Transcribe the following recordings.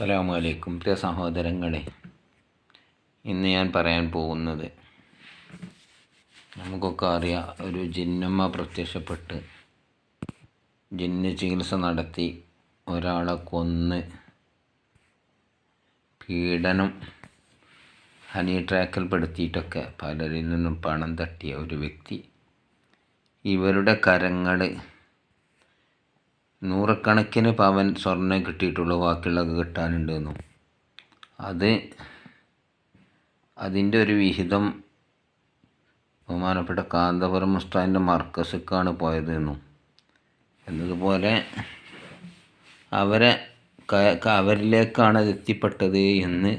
അസ്സലാമു അലൈക്കും പ്രിയ സഹോദരങ്ങളെ ഇന്ന് ഞാൻ പറയാൻ പോകുന്നത് നമുക്കൊക്കെ അറിയാം ഒരു ജിന്നമ്മ പ്രത്യക്ഷപ്പെട്ട് ജിന്ന് ചികിത്സ നടത്തി ഒരാളെ കൊന്ന് പീഡനം ഹണി ട്രാക്കിൽ പെടുത്തിയിട്ടൊക്കെ പലരിൽ നിന്നും പണം തട്ടിയ ഒരു വ്യക്തി. ഇവരുടെ കരങ്ങൾ നൂറുകണക്കിന് പവൻ സ്വർണം കിട്ടിയിട്ടുള്ളൂ കിട്ടാനുണ്ട് എന്നും അത് അതിന്റെ ഒരു വിഹിതം ബഹുമാനപ്പെട്ട കാന്തപുരം ഉസ്താദിന്റെ മർക്കസിക്കാണ് പോയതെന്നും. എന്നതുപോലെ അവരെ അവരിലേക്കാണ് അത് എത്തിപ്പെട്ടത് എന്ന്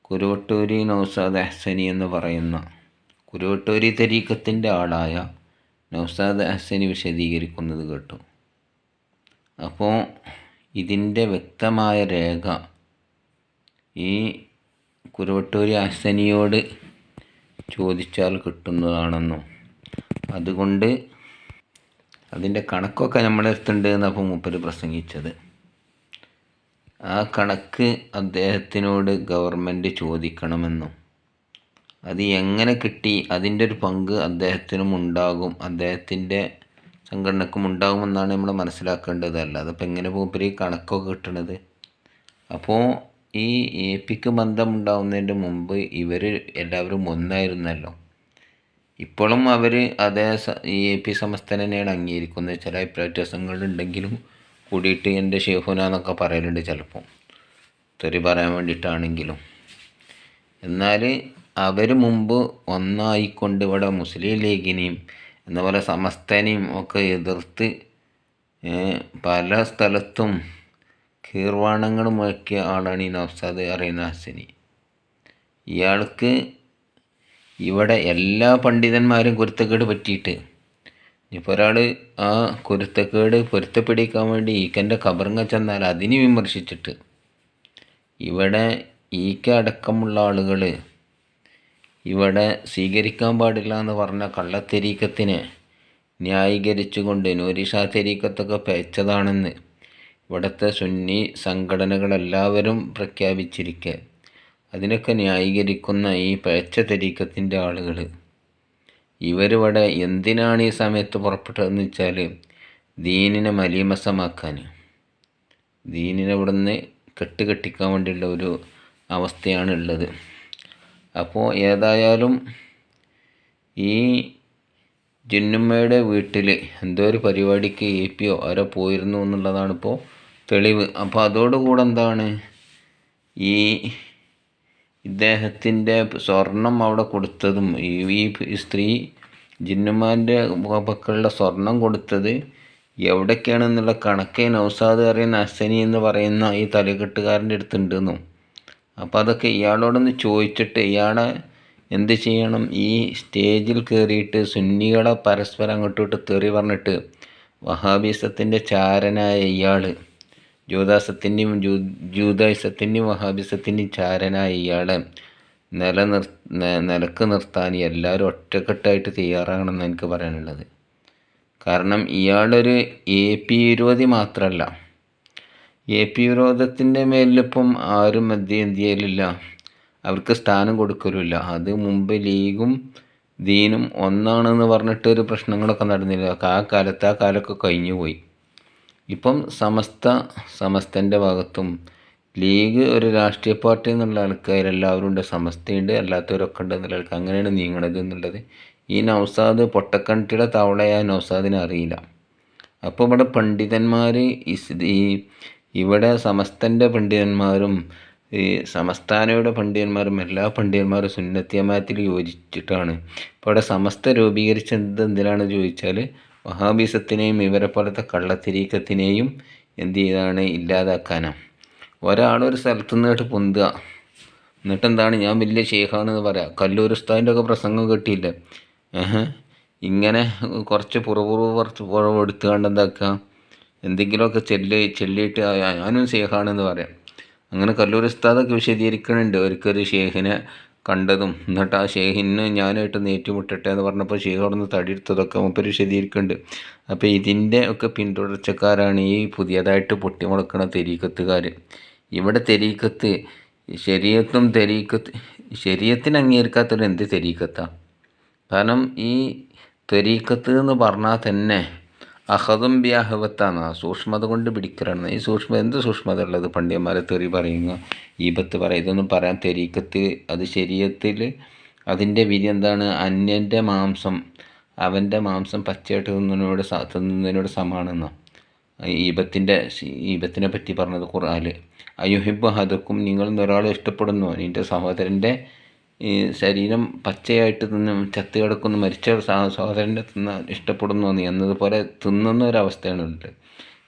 കുരുവട്ടൂരി നൗസാദ് അഹ്സനി എന്ന് പറയുന്ന കുരുവട്ടൂരി തരീക്കത്തിന്റെ ആളായ നൗസാദ് അഹ്സനി വിശദീകരിക്കുന്നത് കേട്ടു. അപ്പോൾ ഇതിന്റെ വ്യക്തമായ രേഖ ഈ കുരുവട്ടൂരി അശ്വനിയോട് ചോദിച്ചാൽ കിട്ടുന്നതാണെന്നും. അതുകൊണ്ട് അതിന്റെ കണക്കൊക്കെ നമ്മുടെ അടുത്തുണ്ട് എന്നപ്പോൾ മൂപ്പര് പ്രസംഗിച്ചത്. ആ കണക്ക് അദ്ദേഹത്തിനോട് ഗവൺമെന്റ് ചോദിക്കണമെന്നും. അത് എങ്ങനെ കിട്ടി അതിന്റെ ഒരു പങ്ക് അദ്ദേഹത്തിനും ഉണ്ടാകും അദ്ദേഹത്തിന്റെ സംഘടനക്കും ഉണ്ടാകുമെന്നാണ് നമ്മൾ മനസ്സിലാക്കേണ്ടത്. അല്ലാതെ ഇപ്പം എങ്ങനെ കണക്കോ കണക്കൊക്കെ കിട്ടണത്. അപ്പോൾ ഈ എ പിക്ക് ബന്ധം മുമ്പ് ഇവർ എല്ലാവരും ഒന്നായിരുന്നല്ലോ. ഇപ്പോഴും അവർ അതേ ഈ എ പി സമസ്തൻ തന്നെയാണ് അംഗീകരിക്കുന്നത്. ചില അഭിപ്രായ വ്യത്യാസങ്ങളുണ്ടെങ്കിലും കൂടിയിട്ട് എന്റെ ഷേഫുന എന്നൊക്കെ പറയലുണ്ട് ചിലപ്പോൾ. തെറി പറയാൻ വേണ്ടിയിട്ടാണെങ്കിലും. എന്നാൽ അവർ മുമ്പ് ഒന്നായിക്കൊണ്ട് ഇവിടെ മുസ്ലിം ലീഗിനെയും എന്നപോലെ സമസ്തനെയും ഒക്കെ എതിർത്ത് പല സ്ഥലത്തും കീർവാണങ്ങളും ഒക്കെ ആളാണ് ഈ നൗസാദ് അറിയുന്ന ഹസനി. ഇയാൾക്ക് ഇവിടെ എല്ലാ പണ്ഡിതന്മാരും കുരുത്തക്കേട് പറ്റിയിട്ട് ഇപ്പോൾ ഒരാൾ ആ കുരുത്തക്കേട് പൊരുത്തപ്പെടിക്കാൻ വേണ്ടി ഈക്കന്റെ കബറിങ്ങ ചെന്നാൽ അതിനെ വിമർശിച്ചിട്ട് ഇവിടെ ഈക്ക അടക്കമുള്ള ആളുകൾ ഇവിടെ സ്വീകരിക്കാൻ പാടില്ല എന്ന് പറഞ്ഞ കള്ളത്തെരീക്കത്തിനെ ന്യായീകരിച്ചുകൊണ്ട് നൂരിഷാ തെരീക്കത്തൊക്കെ പേച്ചതാണെന്ന് ഇവിടുത്തെ സുന്നി സംഘടനകളെല്ലാവരും പ്രഖ്യാപിച്ചിരിക്കെ. അതിനൊക്കെ ന്യായീകരിക്കുന്ന ഈ പേച്ച തെരീക്കത്തിന്റെ ആളുകൾ ഇവരിവിടെ എന്തിനാണ് ഈ സമയത്ത് പുറപ്പെട്ടതെന്ന് വെച്ചാൽ ദീനിനെ മലീമസമാക്കാൻ ദീനിനെ ഇവിടുന്ന് കെട്ടുകെട്ടിക്കാൻ വേണ്ടിയുള്ള ഒരു അവസ്ഥയാണ് ഉള്ളത് അപ്പോൾ ഏതായാലും ഈ ജിന്നുമ്മയുടെ വീട്ടിൽ എന്തോ ഒരു പരിപാടിക്ക് എ പിയോ ആരോ പോയിരുന്നു എന്നുള്ളതാണ് ഇപ്പോൾ തെളിവ്. അപ്പോൾ അതോടുകൂടെ എന്താണ്? ഈ ഇദ്ദേഹത്തിന്റെ സ്വർണം അവിടെ കൊടുത്തതും ഈ ഈ സ്ത്രീ ജിന്നുമാന്റെ പക്കലുള്ള സ്വർണം കൊടുത്തത് എവിടേക്കാണെന്നുള്ള കണക്കേ നൗസാദ് അറിയുന്ന അസനി എന്ന് പറയുന്ന ഈ തലകെട്ടുകാരന്റെ അടുത്തുണ്ടെന്നും അപ്പോൾ അതൊക്കെ ഇയാളോടൊന്ന് ചോദിച്ചിട്ട് ഇയാളെ എന്ത് ചെയ്യണം? ഈ സ്റ്റേജിൽ കയറിയിട്ട് സുന്നികളെ പരസ്പരം അങ്ങോട്ടും ഇങ്ങോട്ട് തെറി പറഞ്ഞിട്ട് വഹാബിസത്തിന്റെ ചാരനായ ഇയാൾ ജൂദാസത്തിന്റെയും ജൂ ജൂതായിസത്തിന്റെയും വഹാബിസത്തിന്റെയും ചാരനായ ഇയാളെ നിലനിർ നിലയ്ക്ക് നിർത്താൻ എല്ലാവരും ഒറ്റക്കെട്ടായിട്ട് തയ്യാറാകണമെന്ന് എനിക്ക് പറയാനുള്ളത്. കാരണം ഇയാളൊരു എ പി വിരോധി മാത്രമല്ല എ പി വിരോധത്തിന്റെ മേലിലിപ്പം ആരും മധ്യ ഇന്ത്യയിലില്ല അവർക്ക് സ്ഥാനം കൊടുക്കലുമില്ല. അത് മുമ്പ് ലീഗും ദീനും ഒന്നാണെന്ന് പറഞ്ഞിട്ട് ഒരു പ്രശ്നങ്ങളൊക്കെ നടന്നില്ല ആ കാലത്ത് ആ കാലമൊക്കെ കഴിഞ്ഞു പോയി. ഇപ്പം സമസ്ത സമസ്തന്റെ ഭാഗത്തും ലീഗ് ഒരു രാഷ്ട്രീയ പാർട്ടി എന്നുള്ള ആൾക്കാരെല്ലാവരും ഉണ്ട്. സമസ്തയുണ്ട് അല്ലാത്തവരൊക്കെ ഉണ്ട് എന്നുള്ള ആൾക്കാർ. അങ്ങനെയാണ് നീങ്ങണത് എന്നുള്ളത്. ഈ നൗസാദ് പൊട്ടക്കണ്ടിയുടെ തവളയായ നൗസാദിനെ അറിയില്ല. അപ്പോൾ ഇവിടെ പണ്ഡിതന്മാർ ഈ ഇവിടെ സമസ്തന്റെ പണ്ഡിതന്മാരും ഈ സമസ്താനയുടെ പണ്ഡിതന്മാരും എല്ലാ പണ്ഡിതന്മാരും സുന്നത്തിയമാത്തിൽ യോജിച്ചിട്ടാണ്. ഇപ്പോൾ ഇവിടെ സമസ്ത രൂപീകരിച്ചത് എന്തിനാണ് ചോദിച്ചാൽ വഹാബിസത്തിനെയും ഇവരെ പോലത്തെ കള്ളത്തിരീക്കത്തിനെയും എന്ത് ചെയ്താണ്? ഇല്ലാതാക്കാനാണ് ഒരാളൊരു സ്ഥലത്തു നിന്നിട്ട് പൊന്തുക. എന്നിട്ട് എന്താണ് ഞാൻ വലിയ ഷെയ്ഖാണെന്ന് പറയാം. കല്ലൂർ ഒക്കെ പ്രസംഗം കിട്ടിയില്ലേ ഇങ്ങനെ കുറച്ച് പുറപുറവ് കുറച്ച് പുറവ് എടുത്തുകൊണ്ട് എന്താക്കുക? എന്തെങ്കിലുമൊക്കെ ചെല്ലി ചെല്ലിയിട്ട് ഞാനും ഷേഖാണെന്ന് പറയാം. അങ്ങനെ കല്ലൂർ ഉസ്താദൊക്കെ വിശദീകരിക്കണുണ്ട്. ഒരിക്കലും ഷെയ്ഖിനെ കണ്ടതും എന്നിട്ട് ആ ഷെയ്ഖിന് ഞാനായിട്ട് ഏറ്റുമുട്ടട്ടെ എന്ന് പറഞ്ഞപ്പോൾ ഷേഖ് അവിടെ നിന്ന് തടിയെടുത്തതൊക്കെ മുപ്പര് വിശദീകരിക്കുന്നുണ്ട് അപ്പോൾ ഇതിന്റെ ഒക്കെ പിന്തുടർച്ചക്കാരാണ് ഈ പുതിയതായിട്ട് പൊട്ടിമുളക്കണ തെരീക്കത്തുകാർ ഇവിടെ തെരീക്കത്ത് ശരീരത്തും തെരീക്കത്ത് ശരീരത്തിന് അംഗീകരിക്കാത്തൊരു എന്ത് തെരീക്കത്താണ് കാരണം ഈ തെരീക്കത്ത് എന്ന് പറഞ്ഞാൽ തന്നെ അഹദും ബി അഹവത്താണ് സൂക്ഷ്മത കൊണ്ട് പിടിക്കലാണ്. ഈ സൂക്ഷ്മ എന്ത് സൂക്ഷ്മത ഉള്ളത് പണ്ഡിതന്മാരെ തെറി പറയുക ഈപത്ത് പറയുക ഇതൊന്നും പറയാൻ തെരീക്കത്ത് അത് ശരീരത്തിൽ അതിന്റെ വിധി എന്താണ്? അന്യന്റെ മാംസം അവന്റെ മാംസം പച്ചയായിട്ട് തിന്നുന്നതിനോട് തിന്നുന്നതിനോട് സമാണെന്നോ. ഈപത്തിന്റെ ഈപത്തിനെ പറ്റി പറഞ്ഞത് ഖുർആാനിൽ അയുഹിബ് ഹദക്കും നിങ്ങൾ ഒരാളെ ഇഷ്ടപ്പെടുന്നു. നിന്റെ സഹോദരന്റെ ഈ ശരീരം പച്ചയായിട്ട് തിന്ന് ചത്ത് കിടക്കുന്നു മരിച്ച സഹോദരന്റെ തിന്ന ഇഷ്ടപ്പെടുന്നു നീ എന്നതുപോലെ തിന്നുന്ന ഒരവസ്ഥയാണ് ഉള്ളത്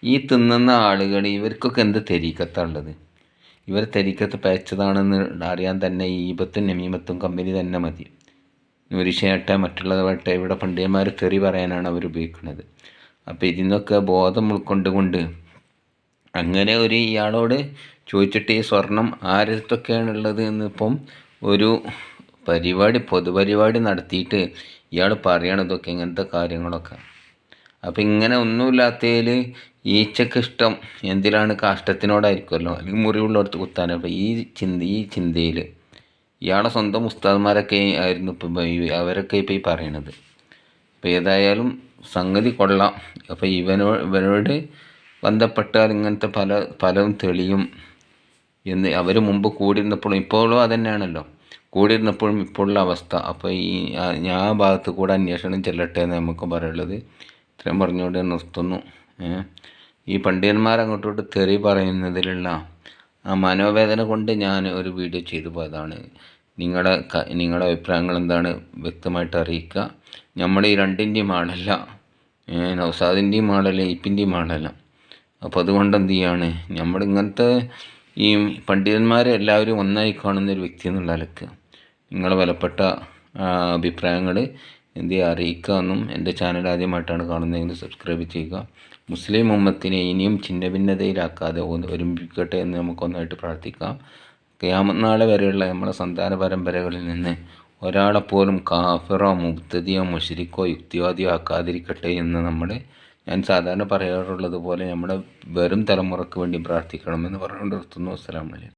ഈ തിന്നുന്ന ആളുകൾ ഇവർക്കൊക്കെ എന്ത് തെരീക്കത്താണുള്ളത്? ഇവർ തെരീക്കത്ത് പയച്ചതാണെന്ന് അറിയാൻ തന്നെ ഈ ഈപത്തും നമീമത്തും കമ്പനി തന്നെ മതി. നുരിശയാട്ടെ മറ്റുള്ളതാവട്ടെ ഇവിടെ പണ്ഡിതന്മാർ തെറി പറയാനാണ് അവർ ഉപയോഗിക്കുന്നത്. അപ്പോൾ ഇതിനൊക്കെ ബോധം ഉൾക്കൊണ്ടുകൊണ്ട് അങ്ങനെ ഒരു ഇയാളോട് ചോദിച്ചിട്ട് ഈ സ്വർണം ആരത്തൊക്കെയാണുള്ളത് എന്നിപ്പം ഒരു പരിപാടി പൊതുപരിപാടി നടത്തിയിട്ട് ഇയാൾ പറയണം ഇതൊക്കെ ഇങ്ങനത്തെ കാര്യങ്ങളൊക്കെ. അപ്പം ഇങ്ങനെ ഒന്നുമില്ലാത്തതിൽ ഈച്ചക്ക് ഇഷ്ടം എന്തിനാണ് കാഷ്ടത്തിനോടായിരിക്കുമല്ലോ. അല്ലെങ്കിൽ മുറിവുള്ളടത്ത് കുത്താനും. അപ്പം ഈ ചിന്ത ഈ ചിന്തയിൽ ഇയാളെ സ്വന്തം ഉസ്താദ്മാരൊക്കെ ആയിരുന്നു ഇപ്പം അവരൊക്കെ ഇപ്പം ഈ പറയണത്. അപ്പോൾ ഏതായാലും സംഗതി കൊള്ളാം. അപ്പോൾ ഇവനോ ഇവനോട് ബന്ധപ്പെട്ടാൽ ഇങ്ങനത്തെ പല പലതും തെളിയും. എന്ന് അവർ മുമ്പ് കൂടിയിരുന്നപ്പോഴും ഇപ്പോഴും അതന്നെയാണല്ലോ. കൂടിയിരുന്നപ്പോഴും ഇപ്പോഴുള്ള അവസ്ഥ. അപ്പോൾ ഈ ഞാൻ ആ ഭാഗത്ത് കൂടെ അന്വേഷണം ചെല്ലട്ടെ എന്ന് നമുക്ക് പറയുള്ളത് ഇത്രയും പറഞ്ഞുകൊണ്ട് നിർത്തുന്നു. ഈ പണ്ഡിതന്മാർ അങ്ങോട്ടോട്ട് തെറി പറയുന്നതിലുള്ള ആ മനോവേദന കൊണ്ട് ഞാൻ ഒരു വീഡിയോ ചെയ്തു പോയതാണ്. നിങ്ങളുടെ നിങ്ങളുടെ അഭിപ്രായങ്ങൾ എന്താണ് വ്യക്തമായിട്ട് അറിയിക്കുക. നമ്മൾ ഈ രണ്ടിന്റെയും ആളല്ല. നൗസാദിന്റെയും ആളല്ല ഇപ്പിന്റെയും ആളല്ല. അപ്പോൾ അതുകൊണ്ട് എന്ത് ചെയ്യാണ്? നമ്മൾ ഇങ്ങനത്തെ ഈ പണ്ഡിതന്മാരെ എല്ലാവരും ഒന്നായി കാണുന്ന ഒരു വ്യക്തി എന്നുള്ള നിലയ്ക്ക് നിങ്ങളെ വിലപ്പെട്ട അഭിപ്രായങ്ങൾ എന്ത് ചെയ്യുക അറിയിക്കുക എന്നും എന്റെ ചാനൽ ആദ്യമായിട്ടാണ് കാണുന്നതെങ്കിൽ സബ്സ്ക്രൈബ് ചെയ്യുക. മുസ്ലിം ഉമ്മത്തിനെ ഇനിയും ചിന്ന ഭിന്നതയിലാക്കാതെ ഒരുമിപ്പിക്കട്ടെ എന്ന് നമുക്കൊന്നായിട്ട് പ്രാർത്ഥിക്കാം. ക്യാമനാളെ വരെയുള്ള നമ്മുടെ സന്താന പരമ്പരകളിൽ നിന്ന് ഒരാളെപ്പോലും കാഫിറോ മുബ്തതിയോ മുഷരിക്കോ യുക്തിവാദിയോ ആക്കാതിരിക്കട്ടെ എന്ന് നമ്മൾ ഞാൻ സാധാരണ പറയാറുള്ളത് പോലെ നമ്മുടെ വരും തലമുറയ്ക്ക് വേണ്ടി പ്രാർത്ഥിക്കണമെന്ന് പറഞ്ഞുകൊണ്ട് നിർത്തുന്നു. അസ്സലാമലൈക്കും